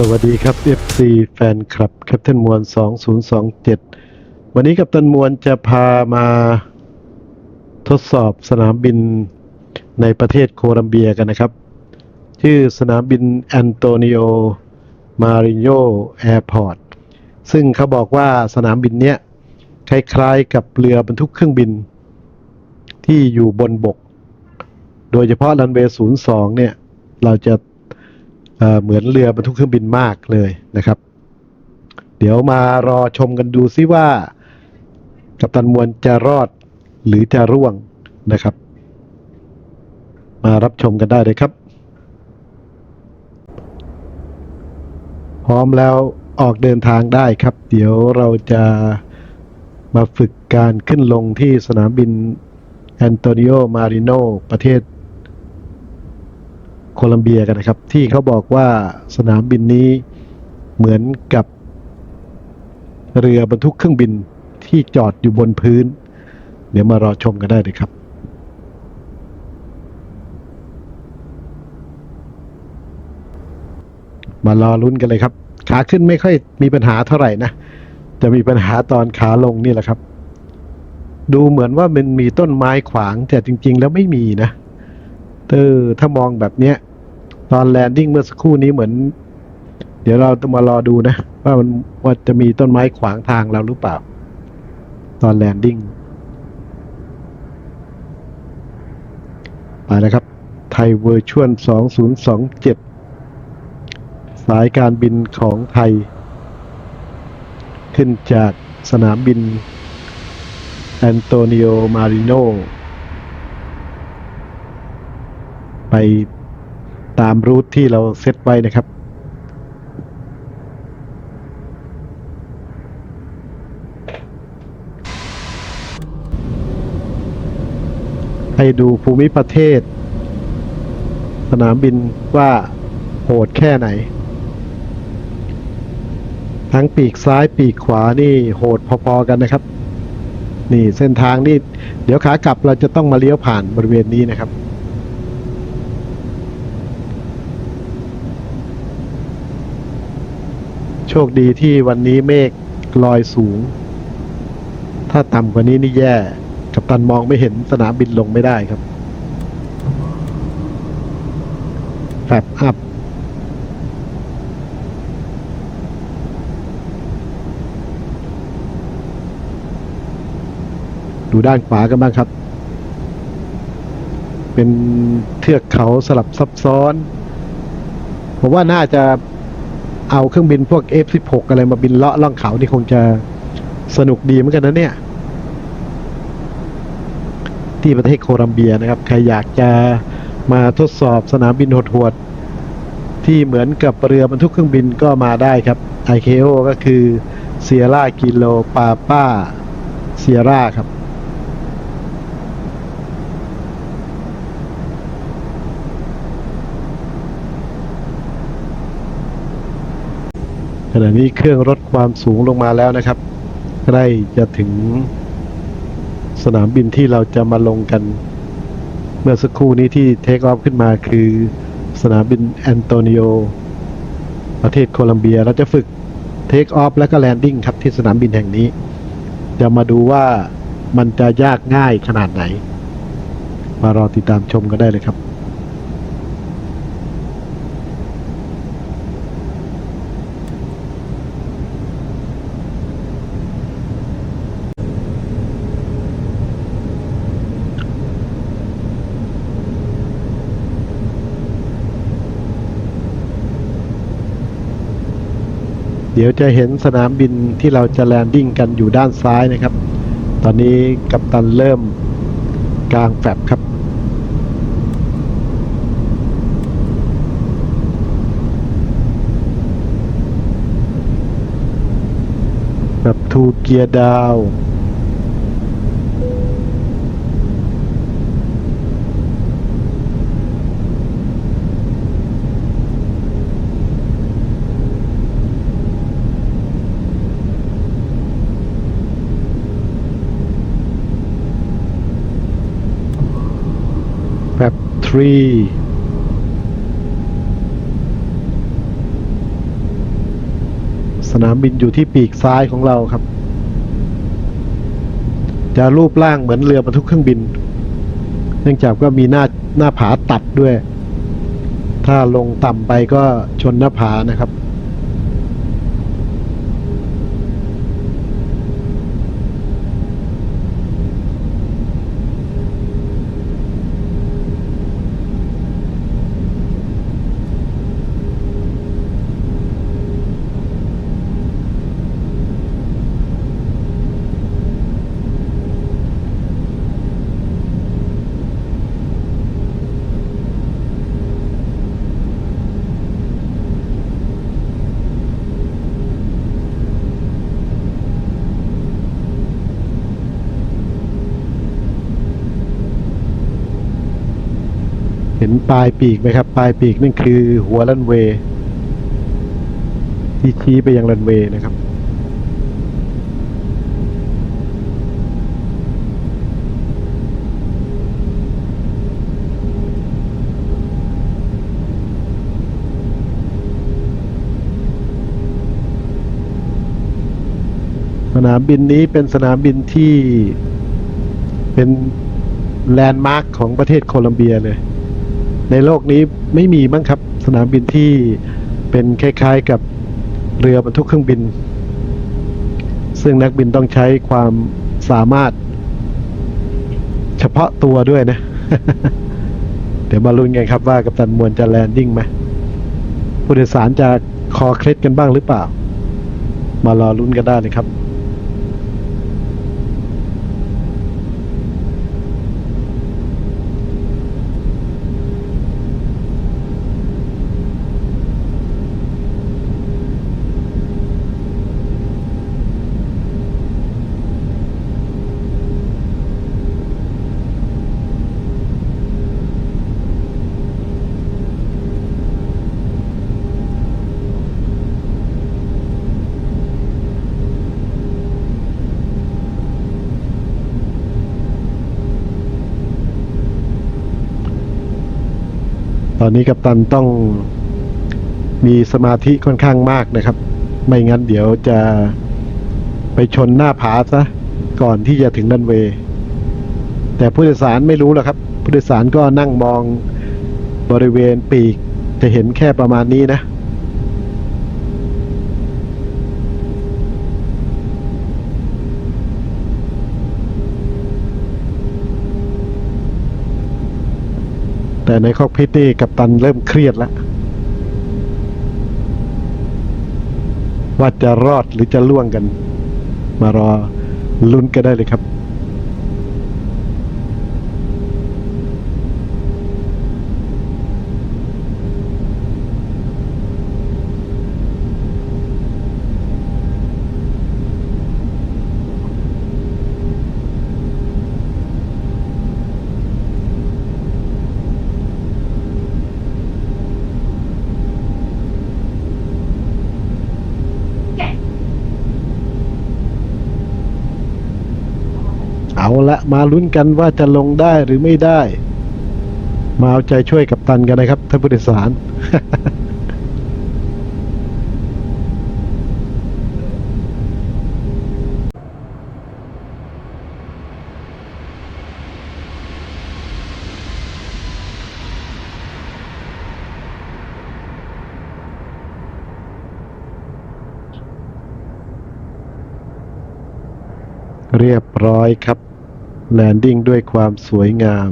สวัสดีครับ FC แฟนคลับแคปเทนมวล 2027 วันนี้กัปตันมวลจะพามาทดสอบสนามบินในประเทศโคลัมเบียกันนะครับ ชื่อสนามบินแอนโตนิโอ มาริโ o แอร์พอร์ต ซึ่งเขาบอกว่าสนามบินเนี้ยคล้ายๆกับเรือบรรทุกเครื่องบิน ที่อยู่บนบก โดยเฉพาะรันเวย์02 เนี่ย เราจะ เหมือนเรือบรรทุกเครื่องบินมากเลยนะครับ เดี๋ยวมารอชมกันดูซิว่า กัปตันมวลจะรอดหรือจะร่วงนะครับ มารับชมกันได้เลยครับ พร้อมแล้วออกเดินทางได้ครับ เดี๋ยวเราจะมาฝึกการขึ้นลงที่สนามบินแอนโตนิโอ มาริโน ประเทศ โคลัมเบียกันนะครับ ที่เขาบอกว่าสนามบินนี้เหมือนกับเรือบรรทุกเครื่องบินที่จอดอยู่บนพื้น เดี๋ยวมารอชมกันได้เลยครับมารอลุ้นกันเลยครับ ขาขึ้นไม่ค่อยมีปัญหาเท่าไหร่นะ จะมีปัญหาตอนขาลงนี่แหละครับ ดูเหมือนว่ามันมีต้นไม้ขวางแต่จริง ๆ แล้วไม่มีนะ เออถ้ามองแบบเนี้ย ตอนแลนดิ้งเมื่อสักครู่นี้เหมือน เดี๋ยวเราต้องมารอดูนะ ว่ามันว่าจะมีต้นไม้ขวางทางเราหรือเปล่า ตอนแลนดิ้งไปแล้วครับ ไทยเวอร์ชวล2027 สายการบินของไทย ขึ้นจากสนามบินแอนโตนิโอ มาริโน ไปตามรูทที่เราเซตไว้นะครับ ให้ดูภูมิประเทศ สนามบินว่าโหดแค่ไหน ทั้งปีกซ้ายปีกขวานี่โหดพอๆกันนะครับ นี่เส้นทางนี่ เดี๋ยวขากลับเราจะต้องมาเลี้ยวผ่านบริเวณนี้นะครับ โชคดีที่วันนี้เมฆลอยสูง ถ้าต่ำกว่านี้นี่แย่ กับตันมองไม่เห็นสนามบินลงไม่ได้ครับแฟบอัพดูด้านขวากันบ้างครับ เป็นเทือกเขาสลับซับซ้อน ผมว่าน่าจะ เอาเครื่องบินพวก F16 อะไรมาบินเลาะล่องเขานี่คงจะสนุกดีเหมือนกันนะเนี่ย ที่ประเทศโคลัมเบียนะครับ ใครอยากจะมาทดสอบสนามบินโหดๆที่เหมือนกับเรือบรรทุกเครื่องบินก็มาได้ครับ ICAO ก็คือ Sierra Kilo Papa Sierra ครับ ณะนี้เครื่องลดความสูงลงมาแล้วนะครับใกล้จะถึงสนามบินที่เราจะมาลงกัน เมื่อสักครู่นี้ที่เทคออฟขึ้นมาคือสนามบินแอนโตนิโอประเทศโคลัมเบียเราจะฝึกเทคออฟและก็แลนดิ้งครับที่สนามบินแห่งนี้ จะมาดูว่ามันจะยากง่ายขนาดไหน มารอติดตามชมกันได้เลยครับ เดี๋ยวจะเห็นสนามบินที่เราจะแลนดิ้งกันอยู่ด้านซ้ายนะครับ ตอนนี้กัปตันเริ่มกลางแฟบครับแบบทูเกียร์ดาว แบบทรีนามบินอยู่ที่ปีกซ้ายของเราครับ จะรูปร่างเหมือนเรือบรรทุกเครื่องบิน เนื่องจากก็มีหน้าหน้าผาตัดด้วย ถ้าลงต่ำไปก็ชนหน้าผานะครับ ห็นปลายปีกไหมครับ ปลายปีกนั่นคือหัวรันเวย์ที่ชี้ไปยังรันเวย์นะครับ สนามบินนี้เป็นสนามบินที่เป็นแลนด์มาร์คของประเทศโคลัมเบียเลย ในโลกนี้ไม่มีมั้งครับ สนามบินที่เป็นคล้ายๆกับเรือบรรทุกเครื่องบิน ซึ่งนักบินต้องใช้ความสามารถ เฉพาะตัวด้วยนะ เดี๋ยวมาลุ้นกันครับว่ากัปตันมวลจะแลนดิ้งไหมผู้โดยสารจะคอเคล็ดกันบ้างหรือเปล่า มารอลุ้นกันได้เลยครับ อนนี้กัปตันต้องมีสมาธิค่อนข้างมากนะครับ ไม่งั้นเดี๋ยวจะไปชนหน้าผาซะก่อนที่จะถึงดันเวย์แต่ผู้โดยสารไม่รู้หรอกครับ ผู้โดยสารก็นั่งมองบริเวณปีกจะเห็นแค่ประมาณนี้นะ ในคอกพิตนี่กับตันเริ่มเครียดแล้ว ว่าจะรอดหรือจะล่วงกัน มารอลุ้นกันได้เลยครับ ละมาลุ้นกันว่าจะลงได้หรือไม่ได้ มาเอาใจช่วยกับตันกันนะครับท่านผู้โดยสารเรียบร้อยครับ แลนดิ้งด้วยความสวยงาม